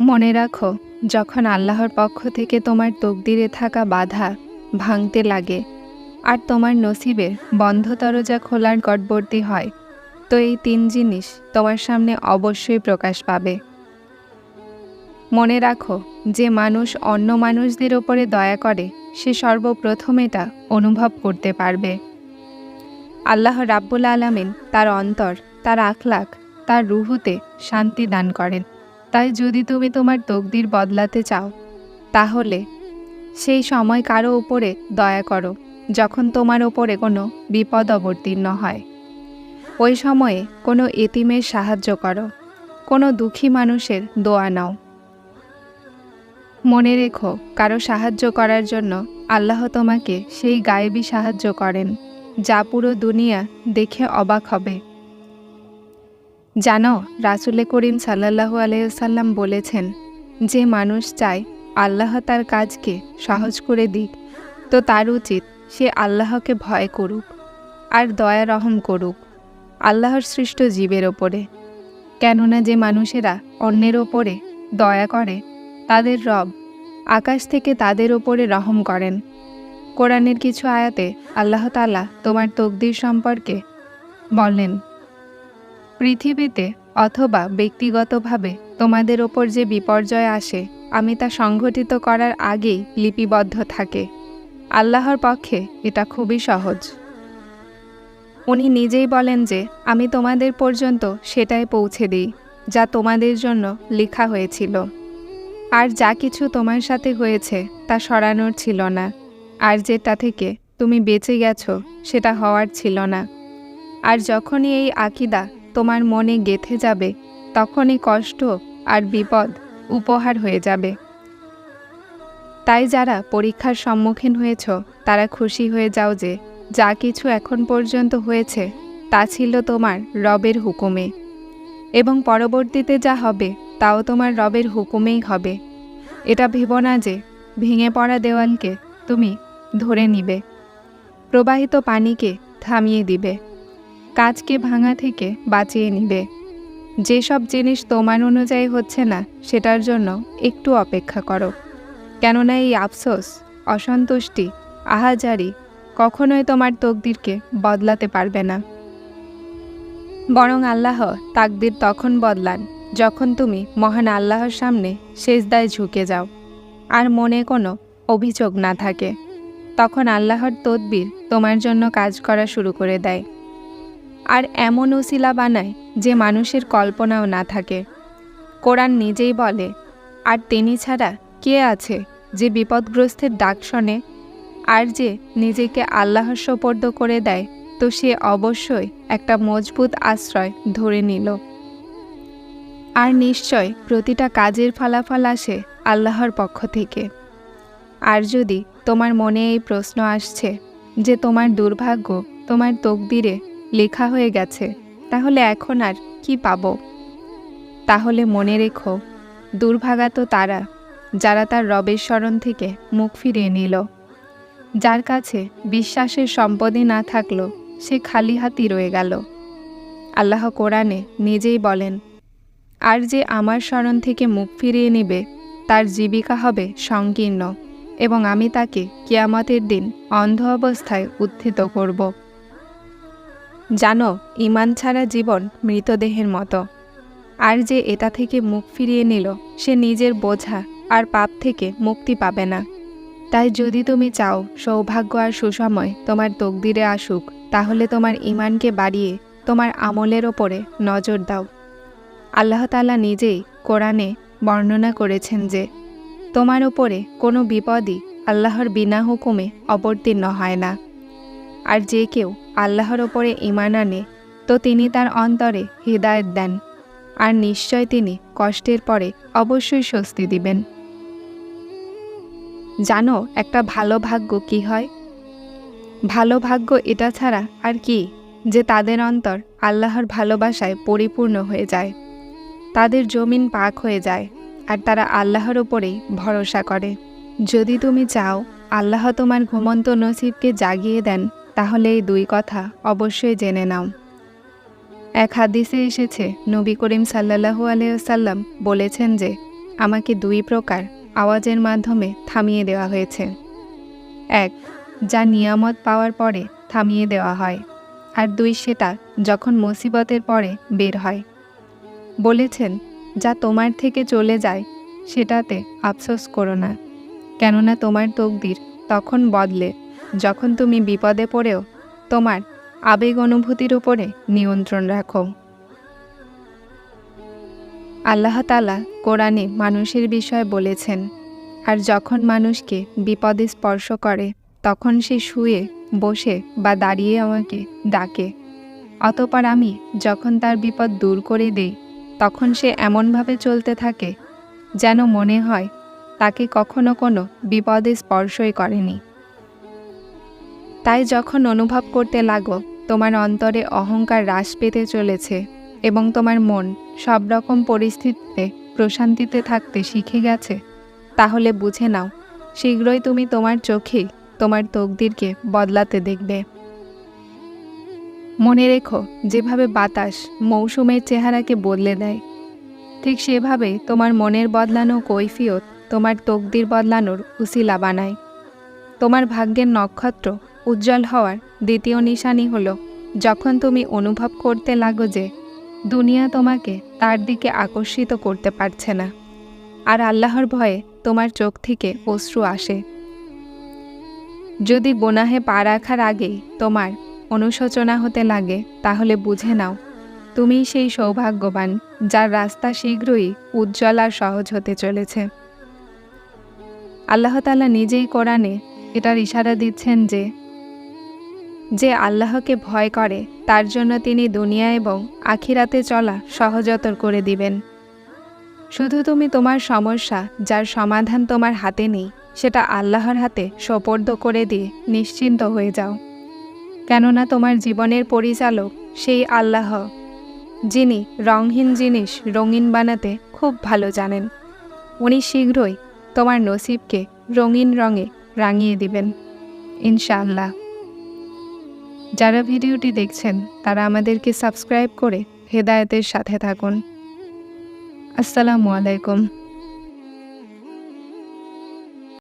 মনে রাখো, যখন আল্লাহর পক্ষ থেকে তোমার তকদিরে থাকা বাধা ভাঙতে লাগে আর তোমার নসিবের বন্ধ দরজা খোলার গটবর্তি হয়, তো এই তিন জিনিস তোমার সামনে অবশ্যই প্রকাশ পাবে। মনে রাখো, যে মানুষ অন্য মানুষদের ওপরে দয়া করে, সে সর্বপ্রথম এটা অনুভব করতে পারবে। আল্লাহ রাব্বুল আলামিন তার অন্তর, তার আখলাক তার রুহুতে শান্তি দান করেন। তাই যদি তুমি তোমার তকদির বদলাতে চাও, তাহলে সেই সময় কারও উপরে দয়া করো, যখন তোমার ওপরে কোনো বিপদ অবতীর্ণ হয়। ওই সময়ে কোনো এতিমের সাহায্য করো, কোনো দুঃখী মানুষের দোয়া নাও। মনে রেখো, কারও সাহায্য করার জন্য আল্লাহ তোমাকে সেই গায়েবী সাহায্য করেন, যা পুরো দুনিয়া দেখে অবাক হবে। জানো, রাসুলে করিম সাল্লাহু আলাইসাল্লাম বলেছেন, যে মানুষ চায় আল্লাহ তার কাজকে সহজ করে দিক, তো তার উচিত সে আল্লাহকে ভয় করুক আর দয়া রহম করুক আল্লাহর সৃষ্ট জীবের ওপরে। কেননা যে মানুষেরা অন্যের ওপরে দয়া করে, তাদের রব আকাশ থেকে তাদের ওপরে রহম করেন। কোরআনের কিছু আয়াতে আল্লাহ তালা তোমার তকদির সম্পর্কে বলেন পৃথিবীতে অথবা ব্যক্তিগতভাবে তোমাদের ওপর যে বিপর্যয় আসে, আমি তা সংঘটিত করার আগেই লিপিবদ্ধ থাকে। আল্লাহর পক্ষে এটা খুবই সহজ। উনি নিজেই বলেন যে, আমি তোমাদের পর্যন্ত সেটাই পৌঁছে দিই, যা তোমাদের জন্য লেখা হয়েছিল। আর যা কিছু তোমার সাথে হয়েছে, তা সরানোর ছিল না। আর যেটা থেকে তুমি বেঁচে গেছো, সেটা হওয়ার ছিল না। আর যখনই এই আকিদা তোমার মনে গেথে যাবে, তখনই কষ্ট আর বিপদ উপহার হয়ে যাবে। তাই যারা পরীক্ষার সম্মুখীন হয়েছ, তারা খুশি হয়ে যাও যে, যা কিছু এখন পর্যন্ত হয়েছে, তা ছিল তোমার রবের হুকুমে। এবং পরবর্তীতে যা হবে, তাও তোমার রবের হুকুমেই হবে। এটা ভেব না যে, ভেঙে পড়া দেওয়ালকে তুমি ধরে নিবে। প্রবাহিত পানিকে থামিয়ে দিবে। কাজকে ভাঙা থেকে বাঁচিয়ে নিবে। যেসব জিনিস তোমার অনুযায়ী হচ্ছে না, সেটার জন্য একটু অপেক্ষা করো। কেননা এই আফসোস, অসন্তুষ্টি, আহাজারি কখনোই তোমার তকদিরকে বদলাতে পারবে না। বরং আল্লাহ তাকদির তখন বদলান, যখন তুমি মহান আল্লাহর সামনে সেজদায় ঝুঁকে যাও, আর মনে কোনো অভিযোগ না থাকে। তখন আল্লাহর তদবির তোমার জন্য কাজ করা শুরু করে দেয়। আর এমন উসিলা বানায় যে মানুষের কল্পনাও না থাকে। কোরআন নিজেই বলে, আর তিনি ছাড়া কে আছে যে বিপদগ্রস্তের ডাক শোনে? আর যে নিজেকে আল্লাহর সোপর্দ করে দেয়, তো সে অবশ্যই একটা মজবুত আশ্রয় ধরে নিল। আর নিশ্চয় প্রতিটা কাজের ফলাফল আসে আল্লাহর পক্ষ থেকে। আর যদি তোমার মনে এই প্রশ্ন আসছে যে তোমার দুর্ভাগ্য, তোমার তকদিরে লেখা হয়ে গেছে, তাহলে এখন আর কি পাব? তাহলে মনে রেখো, দুর্ভাগা তো তারা, যারা তার রবের স্মরণ থেকে মুখ ফিরিয়ে নিল। যার কাছে বিশ্বাসের সম্পদই না থাকল, সে খালি হাতি রয়ে গেল। আল্লাহ কোরআনে নিজেই বলেন, আর যে আমার স্মরণ থেকে মুখ ফিরিয়ে নেবে, তার জীবিকা হবে সংকীর্ণ এবং আমি তাকে কিয়ামতের দিন অন্ধ অবস্থায় উত্থিত করব। জানো ইমান ছাড়া জীবন মৃতদেহের মতো। আর যে এটা থেকে মুখ ফিরিয়ে নিল, সে নিজের বোঝা আর পাপ থেকে মুক্তি পাবে না। তাই যদি তুমি চাও, সৌভাগ্য আর সুসময় তোমার তকদিরে আসুক, তাহলে তোমার ইমানকে বাড়িয়ে তোমার আমলের ওপরে নজর দাও। আল্লাহ তালা নিজেই কোরআনে বর্ণনা করেছেন যে, তোমার ওপরে কোনো বিপদই আল্লাহর বিনা হুকুমে অবতীর্ণ হয় না। আর যে কেউ আল্লাহর ওপরে ইমান আনে, তো তিনি তার অন্তরে হৃদায়ত দেন, আর নিশ্চয় তিনি কষ্টের পরে অবশ্যই স্বস্তি দিবেন। জানো, একটা ভালো ভাগ্য কি হয়? ভালো ভাগ্য এটা ছাড়া আর কি যে তাদের অন্তর আল্লাহর ভালোবাসায় পরিপূর্ণ হয়ে যায়। তাদের জমিন পাক হয়ে যায়, আর তারা আল্লাহর ওপরেই ভরসা করে। যদি তুমি চাও, আল্লাহ তোমার ঘুমন্ত নসিবকে জাগিয়ে দেন তাহলে এই দুই কথা অবশ্যই জেনে নাও। এক হাদিসে এসেছে, নবী করিম সাল্লাহু আলিয়াল্লাম বলেছেন যে, আমাকে দুই প্রকার আওয়াজের মাধ্যমে থামিয়ে দেওয়া হয়েছে। এক, যা নিয়ামত পাওয়ার পরে থামিয়ে দেওয়া হয়। আর দুই, সেটা যখন মুসিবতের পরে বের হয়। বলেছেন, যা তোমার থেকে চলে যায়, সেটাতে আফসোস করো না। কেননা তোমার তকদির তখন বদলে যখন তুমি বিপদে পড়েও তোমার আবেগ অনুভূতির উপরে নিয়ন্ত্রণ রাখো। আল্লাহ তালা কোরআনে মানুষের বিষয়ে বলেছেন, আর যখন মানুষকে বিপদে স্পর্শ করে, তখন সে শুয়ে, বসে বা দাঁড়িয়ে আমাকে ডাকে। অতপর আমি যখন তার বিপদ দূর করে দেই, তখন সে এমনভাবে চলতে থাকে যেন মনে হয় তাকে কখনো কোনো বিপদে স্পর্শই করেনি। তাই যখন অনুভব করতে লাগো, তোমার অন্তরে অহংকার হ্রাস পেতে চলেছে এবং তোমার মন সব রকম পরিস্থিতিতে, প্রশান্তিতে থাকতে শিখে গেছে। তাহলে বুঝে নাও, শীঘ্রই তুমি তোমার চোখে তোমার তকদিরকে বদলাতে দেখবে। মনে রেখো, যেভাবে বাতাস মৌসুমের চেহারাকে বদলে দেয়, ঠিক সেভাবে তোমার মনের বদলানো কৈফিয়ত তোমার তকদির বদলানোর উসিলা বানায়। তোমার ভাগ্যের নক্ষত্র উজ্জ্বল হওয়ার দ্বিতীয় নিশানি হলো, যখন তুমি অনুভব করতে লাগো যে দুনিয়া তোমাকে তার দিকে আকর্ষিত করতে পারছে না। আর আল্লাহর ভয়ে তোমার চোখ থেকে অশ্রু আসে। যদি গোনাহে পা রাখার আগেই তোমার অনুশোচনা হতে লাগে, তাহলে বুঝে নাও তুমি সেই সৌভাগ্যবান যার রাস্তা শীঘ্রই উজ্জ্বল আর সহজ হতে চলেছে। আল্লাহ তালা নিজেই কোরআনে এটার ইশারা দিচ্ছেন যে যে আল্লাহকে ভয় করে, তার জন্য তিনি দুনিয়া এবং আখিরাতে চলা সহজতর করে দিবেন। শুধু তুমি তোমার সমস্যা, যার সমাধান তোমার হাতে নেই, সেটা আল্লাহর হাতে সোপর্দ করে দিয়ে নিশ্চিন্ত হয়ে যাও। কেননা তোমার জীবনের পরিচালক সেই আল্লাহ, যিনি রংহীন জিনিস রঙিন বানাতে খুব ভালো জানেন। উনি শীঘ্রই তোমার নসিবকে রঙিন রঙে রাঙিয়ে দিবেন। ইনশাআল্লাহ। যারা ভিডিওটি দেখছেন, তারা আমাদেরকে সাবস্ক্রাইব করে হেদায়তের সাথে থাকুন। আসসালামু আলাইকুম।